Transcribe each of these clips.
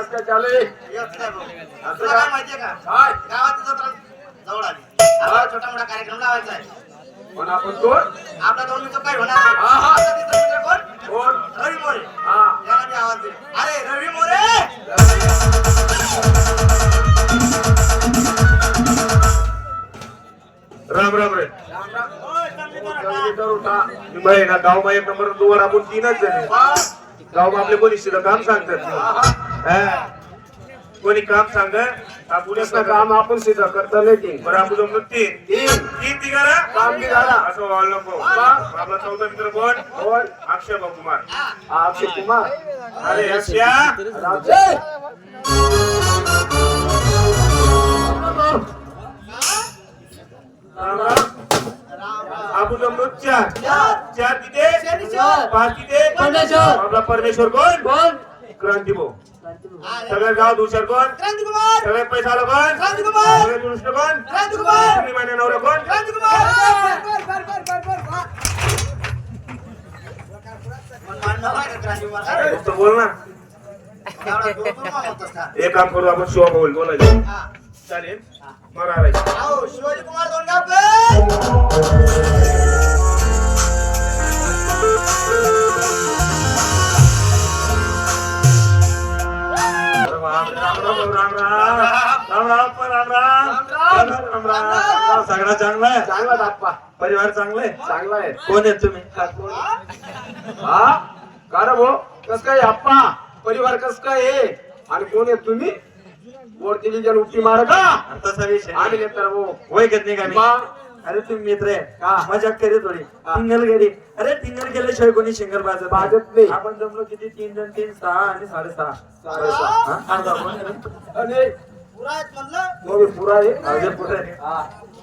कसं काय चालू आहे तुला काय माहितीये का काय गावात जत्रा जवळ आली छोटा मोठा कार्यक्रम लावायचा आहे पण आपण कोण आपला दोन होणार नाही. हा, हा. आपला तिसरा मित्र कोण कोण रवी मोरे हा याला मी आवाज दे अरे रवी मोरे राम राम रे चांगली जल्दी करू का? ना गाव एक नंबर दोन आपण तीनच जण गाव आपले कोणी काम सांगतात हा. कोणी काम सांग आपण काम आपण सिद्ध करता नाही बरं आपण जमलो तीन. तीन तिघाला काम निघाला. असं व्हायला नको. आपला चौथा मित्र कोण? कोण? अक्षय कुमार अक्षय कुमार. अरे अक्षय. आपण जमलो चार. चार तिथे पाच तिथे. आपला परमेश्वर कोण? कोण? क्रांती भाऊ. गावात हुशार कोण? क्रांतिकुमार सगळे पैसा आला कोण? सगळे दुरुस्त कोण? तुम्ही माझ्या नवरा कोण? पण बोल ना. एक काम करू आपण शिवा बोल बोलायचं. हा. चालेल? मरा राहील आओ, शिवाजी कुमार राम राम राम राम. राम राम. सगळा चांगला आहे? चांगला बाप्पा परिवार चांगला आहे? चांगला आहे. कोण आहेत तुम्ही? हा का रे भाऊ? कस काय आप्पा? परिवार कस काय आहे? आणि कोण आहेत तुम्ही? वरती जण उपटी मार का? तसा विषय. आम्ही नेतर भाऊ. होय घेत नाही का? अरे तुम्ही मित्र आहे. का? मजाक करी थोडी. टिंगल गेली अरे टिंगल गेल्याशिवाय कोणी शिंगल बाजत बाजत नाही. आपण जमलो किती? तीन जण तीन सहा आणि साडेसहा. साडेसहा. हा? पुरा मग पुरा आहे.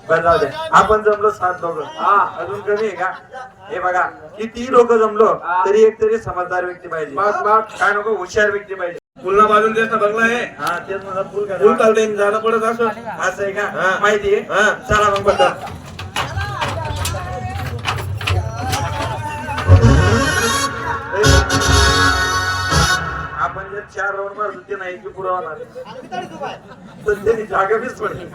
बरं जाऊ दे. आपण जमलो सात लोक हा अजून कमी आहे का? हे बघा किती लोक जमलो तरी एक तरी समजदार व्यक्ती पाहिजे. काय नको हुशार व्यक्ती पाहिजे. पुलना बाजून देत ना बंगला आहे. हा तेच मला फुल फुल चालते झालं पडत असं. असं आहे का? माहिती आहे? चला मग बद्दल चार राऊंड मारतो ते नाही की पुढे होणार आणि तरी तू काय तर त्यांनी जागा बीच पडली.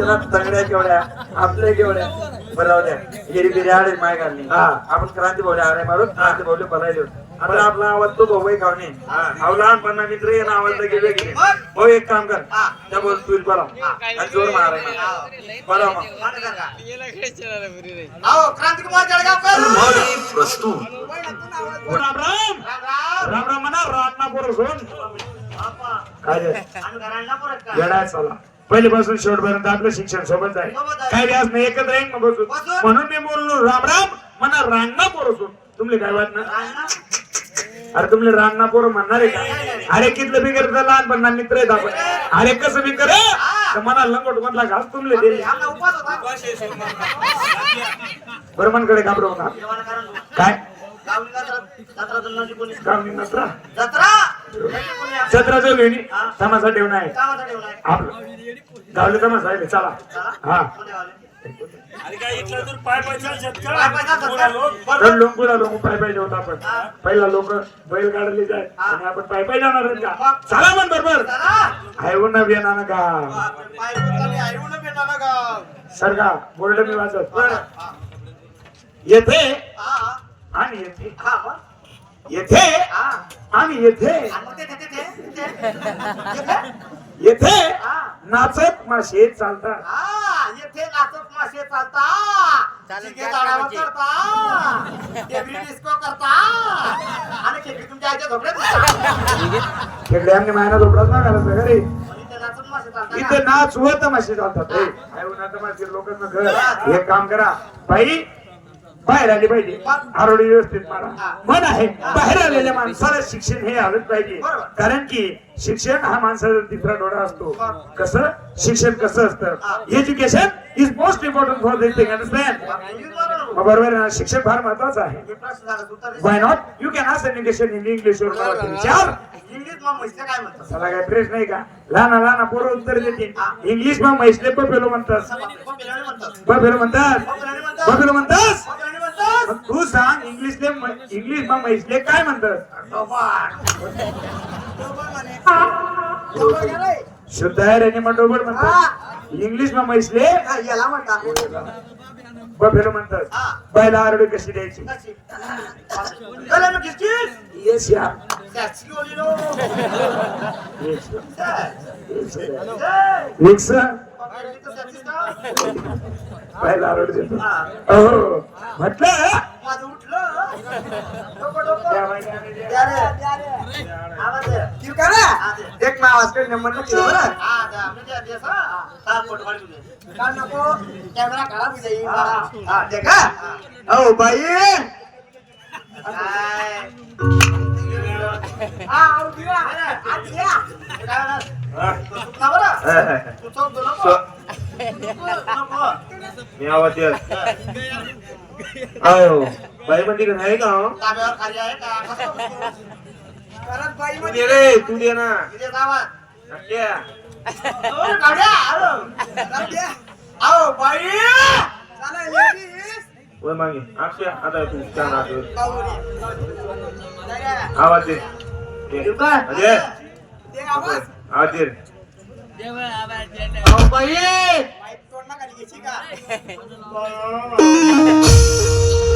ना, तंगड्या केवढ्या आपल्या केवढ्या. बरं जाऊ द्या गिरी बिरी आडे माय घालणे. आपण क्रांती भाऊले आडे मारून क्रांती भाऊले पलायले आता आपला आवाज तो भाऊ खावणे अहो लहानपणा मित्र ये ना आवाज गेले गेले हो एक काम कर. त्या बोल तू बरा आणि जोर माराय बरा मग जळगावकर. राम राम. राम राम म्हणा ना काय रे? चला. पहिल्यापासून शेवटपर्यंत आपलं शिक्षण सोबत आहे सोबत आहे. काही व्यास नाही एकत्र येईन मग बसून बसून. म्हणून मी बोललो राम राम म्हणा रांगणा पोर असून तुमले काय वाटणार? रांगणा? अरे तुमले रांगणा पोर म्हणणार आहे का? अरे कितलं बी करत लहानपणा मित्र आहेत आपण. अरे कसं बी करे तर मला लंगोट मधला घास तुमले दे आमचा उपास होता. बरं मनकडे घाबरवू ना. काय? जत्रा कोणी जत्रा? सतरा चौघी तमाशा ठेवणं आहे आहे. आपलं गावले तमाशा आहे चला चला. हा? पाय पाय पाय जातात का? बरं. तर लोक पुढे लोक पाय पाय जेवत आपण पहिला लोक बैल गाडले जाय आणि आपण पाय पाय जाणार का चला म्हण बरोबर. आहे ना का. सरका बोर्ड मी वाचत. येथे. आणि येथे हा. येथे? हा. आणि येथे? येथे? हा. नाचत मासे चालतात. हा, येथे नाचत मासे चालता चिगे झाडावर चढता टेबली डिस्को करता आणि खेकडी तुमच्या आईच्या झोपड्यात मायना झोपडाच ना घालायचं घरी. म्हणजे ते नाचत मासे चालतात इथे. नाच होत मासे चालतात. आहे उन्हाचं मासे लोकांना घर. एक काम करा. बाई बाहेर आली पाहिजे. आरोडी व्यवस्थित मारा मन आहे. बाहेर आलेल्या माणसाला शिक्षण हे आलंच पाहिजे. कारण की शिक्षण हा माणसाचा तिसरा डोळा असतो. कसं? शिक्षण कसं असतं? Education is most important for this thing understand. बरोबर. ना? शिक्षण फार महत्वाचं आहे. Why not you can ask education in English विचार. इंग्लिश मग म्हैसले काय प्रश्न आहे का? लहान लहान पोरं उत्तर देते इंग्लिश मग म्हैसले पपेलो म्हणतात. पपिलाने म्हणतात. पपेलो म्हणतात. मग तू सांग इंग्लिशले इंग्लिश मा म्हैसले काय म्हणतात. शुद्ध आहे रेने मग डोबट म्हणतात इंग्लिश मा म्हैसले? याला म्हणतात. बफेलो म्हणतात. बायला आरडू कशी द्यायची? येस या. मिक्स. बायला आरडू देतो हा. हो म्हटलं माझं उठलं. रे. आवाज दे. किव का ना हा, दे. देख मैं आवाज कर नंबर नक्की बरं हा, द्या. मी द्या, द्या, हा. हा, फोटो काढून दे. काढ नको. कॅमेरा खराब जाईल. हा, हा. हा देखा ओ बाई? हा, हा. मी आवाज अहो बाई म्हणते का नाही का हो? तांब्यावर खाली आहे का? कसं बसतो? परत बाई तू मध्ये दे रे तू दे ना इथे जावा. नक्की. ओ, गाड्या, आलो. जाऊ द्या. आओ, बाई. चला लेडीज वर मागे अक्षय आता तू छान आठवत. गाड्या. आवाज दे आवाज आवाज दे बाई.